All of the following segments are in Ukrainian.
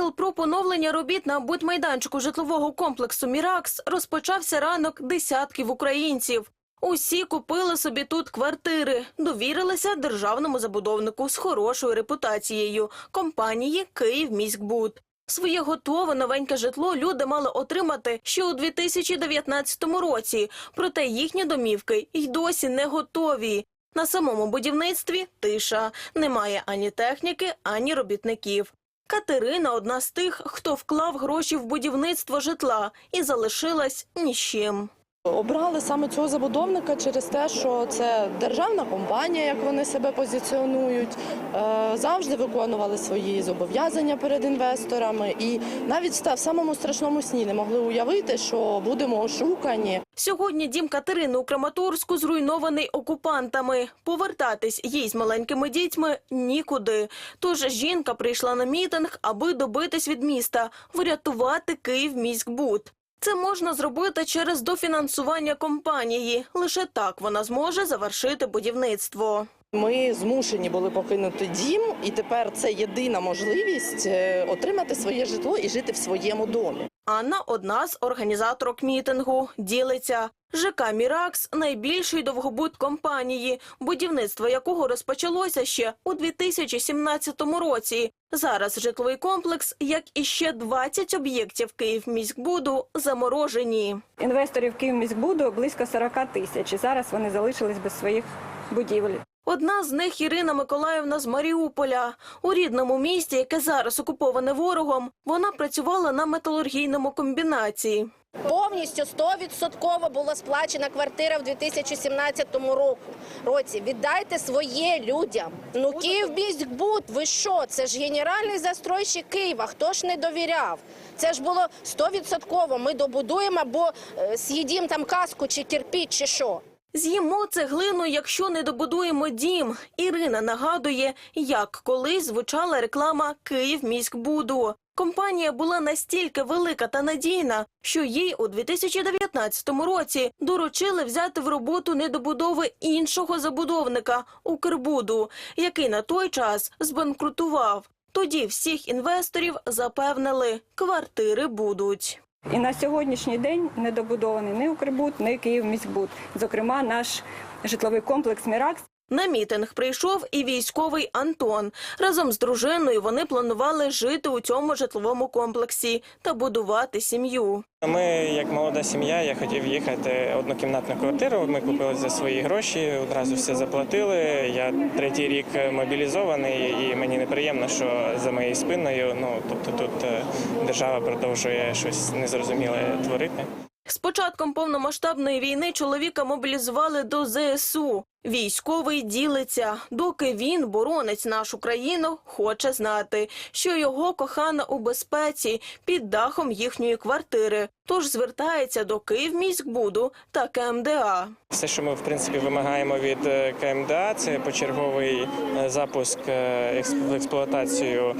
З про поновлення робіт на будмайданчику житлового комплексу Міракс розпочався ранок десятків українців. Усі купили собі тут квартири, довірилися державному забудовнику з хорошою репутацією компанії «Київміськбуд». Своє готове новеньке житло люди мали отримати ще у 2019 році, проте їхні домівки й досі не готові. На самому будівництві тиша. Немає ані техніки, ані робітників. Катерина одна з тих, хто вклав гроші в будівництво житла і залишилась ні з чим. Обрали саме цього забудовника через те, що це державна компанія, як вони себе позиціонують, е, завжди виконували свої зобов'язання перед інвесторами, і навіть в самому страшному сні не могли уявити, що будемо ошукані. Сьогодні дім Катерини у Краматорську зруйнований окупантами. Повертатись їй з маленькими дітьми нікуди. Тож жінка прийшла на мітинг, аби добитись від міста, врятувати Київміськбуд. Це можна зробити через дофінансування компанії. Лише так вона зможе завершити будівництво. Ми змушені були покинути дім, і тепер це єдина можливість е, отримати своє житло і жити в своєму домі. Анна одна з організаторок мітингу. Ділиться. ЖК «Міракс» – найбільший довгобуд компанії, будівництво якого розпочалося ще у 2017 році. Зараз житловий комплекс, як і ще 20 об'єктів Київміськбуду, заморожені. Інвесторів Київміськбуду близько 40 тисяч. І зараз вони залишились без своїх будівель. Одна з них Ірина Миколаївна з Маріуполя. У рідному місті, яке зараз окуповане ворогом, вона працювала на металургійному комбінаті. Повністю 100% була сплачена квартира в 2017 року. році. Віддайте своє людям. Ну Київміськбуд, ви що? Це ж генеральний застройщик Києва. Хто ж не довіряв? Це ж було 100%. Ми добудуємо, бо е, з'їдім там каску чи кирпіч, чи що. З'їмо цеглину, якщо не добудуємо дім. Ірина нагадує, як колись звучала реклама «Київміськбуду». Компанія була настільки велика та надійна, що їй у 2019 році доручили взяти в роботу недобудови іншого забудовника Укрбуду, який на той час збанкрутував. Тоді всіх інвесторів запевнили, квартири будуть. І на сьогоднішній день не добудований ні Укрбуд, ні Київміськбуд. Зокрема, наш житловий комплекс Міракс На мітинг прийшов і військовий Антон. Разом з дружиною вони планували жити у цьому житловому комплексі та будувати сім'ю. Ми, як молода сім'я, я хотів їхати однокімнатну квартиру. Ми купили за свої гроші, одразу все заплатили. Я третій рік мобілізований, і мені неприємно, що за моєю спиною, ну тобто тут е, держава продовжує щось незрозуміле творити. З початком повномасштабної війни чоловіка мобілізували до ЗСУ. Військовий ділиться, доки він, боронець нашу країну, хоче знати, що його кохана у безпеці під дахом їхньої квартири. Тож звертається до Київміськбуду та КМДА. Все, що ми в принципі вимагаємо від е, КМДА, це почерговий е, запуск е, в експлуатацію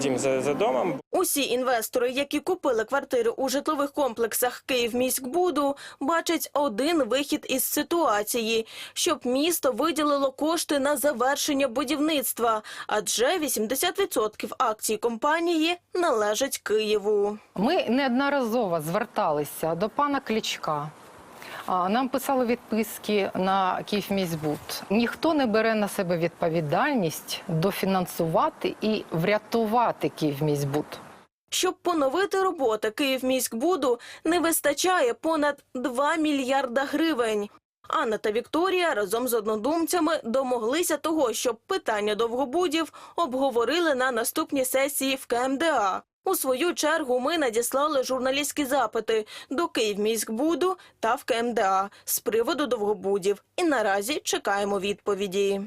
дім за, за домом. Усі інвестори, які купили квартири у житлових комплексах Київміськбуду, бачать один вихід із ситуації, щоб місто виділило кошти на завершення будівництва, адже 80% акцій компанії належать Києву. Ми неодноразово зверталися до пана Клічка. Нам писали відписки на Київміськбуд. Ніхто не бере на себе відповідальність дофінансувати і врятувати Київміськбуд. Щоб поновити роботи Київміськбуду, не вистачає понад 2 мільярда гривень. Анна та Вікторія разом з однодумцями домоглися того, щоб питання довгобудів обговорили на наступній сесії в КМДА. У свою чергу ми надіслали журналістські запити до Київміськбуду та в КМДА з приводу довгобудів. І наразі чекаємо відповіді.